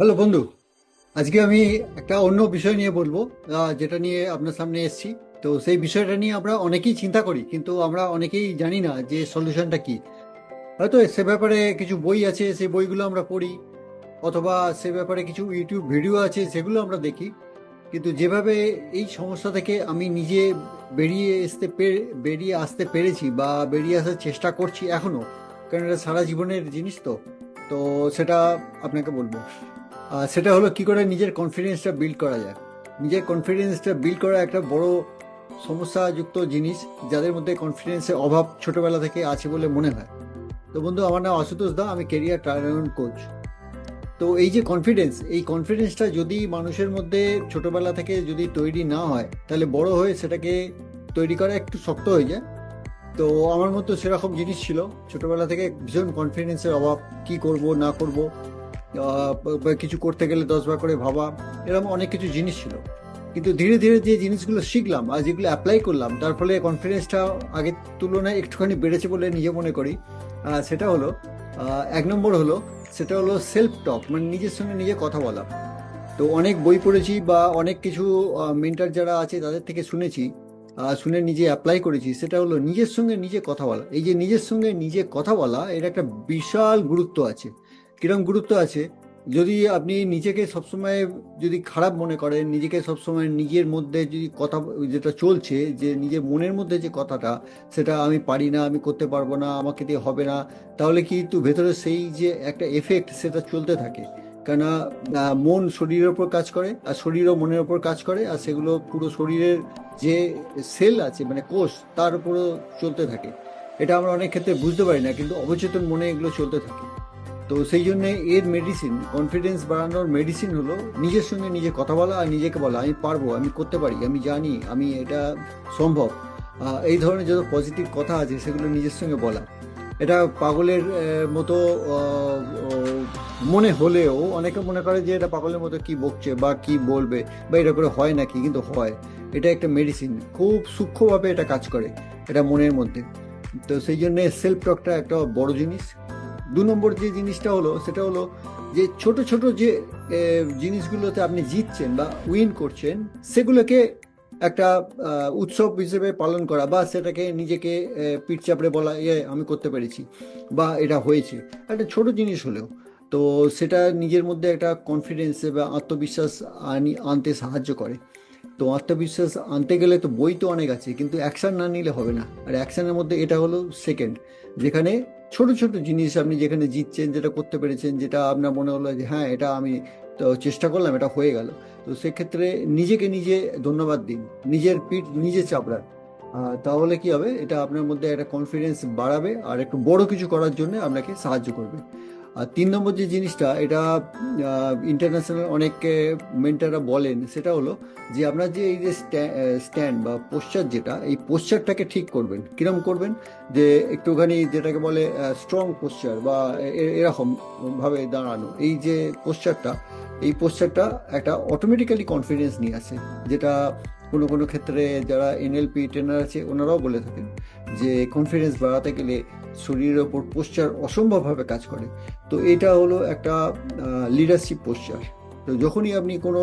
Hello, বন্ধু। আজকে আমি একটা অন্য বিষয় নিয়ে বলব যেটা নিয়ে আপনার সামনে এসেছি। তো সেই বিষয়টা নিয়ে আমরা অনেকেই চিন্তা করি, কিন্তু আমরা অনেকেই জানি না যে সলিউশনটা কি। হয়তো সে ব্যাপারে কিছু বই আছে, সেই বইগুলো আমরা পড়ি, অথবা সে ব্যাপারে কিছু ইউটিউব ভিডিও আছে, সেগুলো আমরা দেখি। কিন্তু যেভাবে এই সমস্যা থেকে আমি নিজে বেরিয়ে আসতে বেরিয়ে আসতে পেরেছি বা বেরিয়ে আসার চেষ্টা করছি এখনও কারণ এটা সারা জীবনের জিনিস তো। তো সেটা আপনাকে বলব। সেটা হলো কি করে নিজের কনফিডেন্সটা বিল্ড করা যায়। নিজের কনফিডেন্সটা বিল্ড করা একটা বড় সমস্যাযুক্ত জিনিস, যাদের মধ্যে কনফিডেন্সের অভাব ছোটবেলা থেকে আছে বলে মনে হয়। তো বন্ধু, আমার নাম আশুতোষ দা, আমি কেরিয়ার ট্রায়াল কোচ তো এই যে কনফিডেন্স এই কনফিডেন্সটা যদি মানুষের মধ্যে ছোটবেলা থেকে যদি তৈরি না হয়, তাহলে বড় হয়ে সেটাকে তৈরি করা একটু শক্ত হয়ে যায়। তো আমার মতো সেরকম জিনিস ছিল। ছোটবেলা থেকে ভীষণ কনফিডেন্সের অভাব, কি করব, না করব কিছু করতে গেলে দশবার করে ভাবা, এরকম অনেক কিছু জিনিস ছিল। কিন্তু ধীরে ধীরে যে জিনিসগুলো শিখলাম আর যেগুলো অ্যাপ্লাই করলাম, তার ফলে কনফিডেন্সটা আগের তুলনায় একটুখানি বেড়েছে বলে নিজে মনে করি। সেটা হলো এক নম্বর হলো, সেটা হলো সেলফ টক মানে নিজের সঙ্গে নিজে কথা বলা। তো অনেক বই পড়েছি বা অনেক কিছু মেন্টার যারা আছে তাদের থেকে শুনেছি শুনে নিজে অ্যাপ্লাই করেছি। সেটা হলো নিজের সঙ্গে নিজে কথা বলা। এই যে নিজের সঙ্গে নিজে কথা বলা, এর একটা বিশাল গুরুত্ব আছে। কিরম গুরুত্ব আছে? যদি আপনি নিজেকে সবসময় যদি খারাপ মনে করেন, নিজেকে সবসময় নিজের মধ্যে যদি কথা যেটা চলছে, যে নিজের মনের মধ্যে যে কথাটা, সেটা আমি পারি না, আমি করতে পারব না, আমাকে দিয়ে হবে না, তাহলে কিন্তু ভেতরে সেই যে একটা এফেক্ট সেটা চলতে থাকে। কেন মন শরীরের ওপর কাজ করে, আর শরীরও মনের ওপর কাজ করে, আর সেগুলো পুরো শরীরের যে সেল আছে মানে কোষ, তার উপরও চলতে থাকে। এটা আমরা অনেক ক্ষেত্রে বুঝতে পারি না, কিন্তু অবচেতন মনে এগুলো চলতে থাকে। তো সেই জন্য এর মেডিসিন কনফিডেন্স বাড়ানোর মেডিসিন হলো নিজের সঙ্গে নিজে কথা বলা আর নিজেকে বলা, আমি পারব, আমি করতে পারি, আমি জানি, আমি এটা সম্ভব। এই ধরনের যত পজিটিভ কথা আছে সেগুলো নিজের সঙ্গে বলা। এটা পাগলের মতো মনে হলেও অনেকে মনে করে যে এটা পাগলের মতো কি বকছে বা কি বলবে বা এটা করে হয় নাকি, কিন্তু হয়। এটা একটা মেডিসিন খুব সূক্ষ্মভাবে এটা কাজ করে, এটা মনের মধ্যে। তো সেই জন্য সেলফ টকটা একটা বড় জিনিস। দু নম্বর যে জিনিসটা হলো, সেটা হলো যে ছোট ছোট যে জিনিসগুলোতে আপনি জিতছেন বা উইন করছেন, সেগুলোকে একটা উৎসব হিসেবে পালন করা বা সেটাকে নিজেকে পিঠ চাপড়ে বলা, এ, আমি করতে পেরেছি বা এটা হয়েছে। একটা ছোট জিনিস হলেও, তো সেটা নিজের মধ্যে একটা কনফিডেন্স বা আত্মবিশ্বাস আনি, আনতে সাহায্য করে। তো আত্মবিশ্বাস আনতে গেলে তো বই তো অনেক আছে, কিন্তু অ্যাকশন না নিলে হবে না। আর অ্যাকশানের মধ্যে এটা হলো সেকেন্ড যেখানে ছোট ছোট জিনিস আপনি যেখানে জিতছেন, যেটা করতে পেরেছেন, যেটা আপনার মনে হলো যে হ্যাঁ এটা আমি তো চেষ্টা করলাম, এটা হয়ে গেল। তো সেক্ষেত্রে নিজেকে নিজে ধন্যবাদ দিন। নিজের পিঠ নিজে চাপড়ান। তাহলে কি হবে? এটা আপনার মধ্যে একটা কনফিডেন্স বাড়াবে আর একটু বড় কিছু করার জন্য আপনাকে সাহায্য করবে। আর তিন নম্বর যে জিনিসটা, এটা ইন্টারন্যাশনাল অনেক মেন্টাররা বলেন, সেটা হলো যে আপনার যে এই যে স্ট্যান্ড বা পোশ্চার যেটা, এই পোশ্চারটাকে ঠিক করবেন। কিরম করবেন? যে একটুখানি যেটাকে বলে স্ট্রং পোশ্চার বা এরকম ভাবে দাঁড়ানো। এই যে পোশ্চারটা এই পোশ্চারটা একটা অটোমেটিক্যালি কনফিডেন্স নিয়ে আসে। যেটা কোনো কোনো ক্ষেত্রে যারা এনএলপি ট্রেনার আছে, ওনারাও বলে থাকেন যে কনফিডেন্স বাড়াতে গেলে শরীরের ওপর পোশ্চার অসম্ভবভাবে কাজ করে। তো এটা হলো একটা লিডারশিপ পোশ্চার তো যখনই আপনি কোনো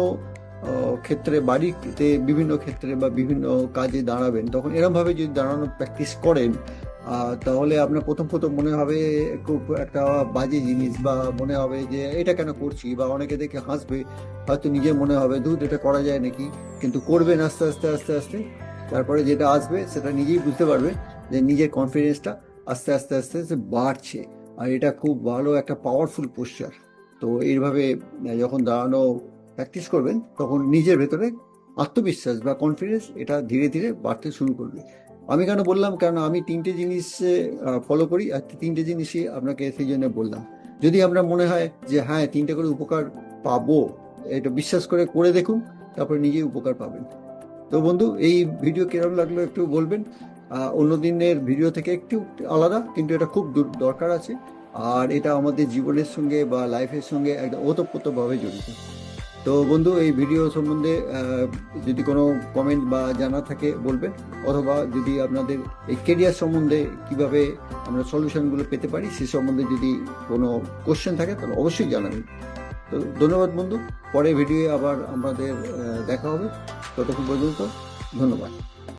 ক্ষেত্রে, বাড়িতে বিভিন্ন ক্ষেত্রে বা বিভিন্ন কাজে দাঁড়াবেন, তখন এরমভাবে যদি দাঁড়ানোর প্র্যাকটিস করেন তাহলে আপনার প্রথম প্রথম মনে হবে খুব একটা বাজে জিনিস বা মনে হবে যে এটা কেন করছি বা অনেকে দেখে হাসবে, হয়তো নিজে মনে হবে দুধ এটা করা যায় নাকি? কিন্তু করবেন আস্তে আস্তে আস্তে আস্তে, তারপরে যেটা আসবে সেটা নিজেই বুঝতে পারবে যে নিজের কনফিডেন্সটা আস্তে আস্তে আস্তে আস্তে বাড়ছে। আর এটা খুব ভালো একটা পাওয়ারফুল পোশ্চার তো এইভাবে যখন দাঁড়ানো প্র্যাকটিস করবেন, তখন নিজের ভেতরে আত্মবিশ্বাস বা কনফিডেন্স এটা ধীরে ধীরে বাড়তে শুরু করবে। আমি কেন বললাম? কারণ আমি তিনটে জিনিস ফলো করি, আর তিনটে জিনিসই আপনাকে সেই জন্য বললাম। যদি আপনার মনে হয় যে হ্যাঁ তিনটে করে উপকার পাবো, এটা বিশ্বাস করে করে দেখুন, তারপরে নিজেই উপকার পাবেন। তো বন্ধু, এই ভিডিও কিরম লাগল একটু বলবেন? আহ, অন্য দিনের ভিডিও থেকে একটু আলাদা কিন্তু এটা খুব দরকার আছে। আর এটা আমাদের জীবনের সঙ্গে বা লাইফের সঙ্গে একদম ওতপ্রোতভাবে জড়িত। তো বন্ধু এই ভিডিও সম্বন্ধে যদি কোনো কমেন্ট বা জানা থাকে বলবেন অথবা যদি আপনাদের এই কেরিয়ার সম্বন্ধে কীভাবে আমরা সলিউশনগুলো পেতে পারি সে সম্বন্ধে যদি কোনো কোশ্চেন থাকে তাহলে অবশ্যই জানাবেন। তো ধন্যবাদ বন্ধু। পরে ভিডিও আবার আমাদের দেখা হবে। ততক্ষণ পর্যন্ত ধন্যবাদ।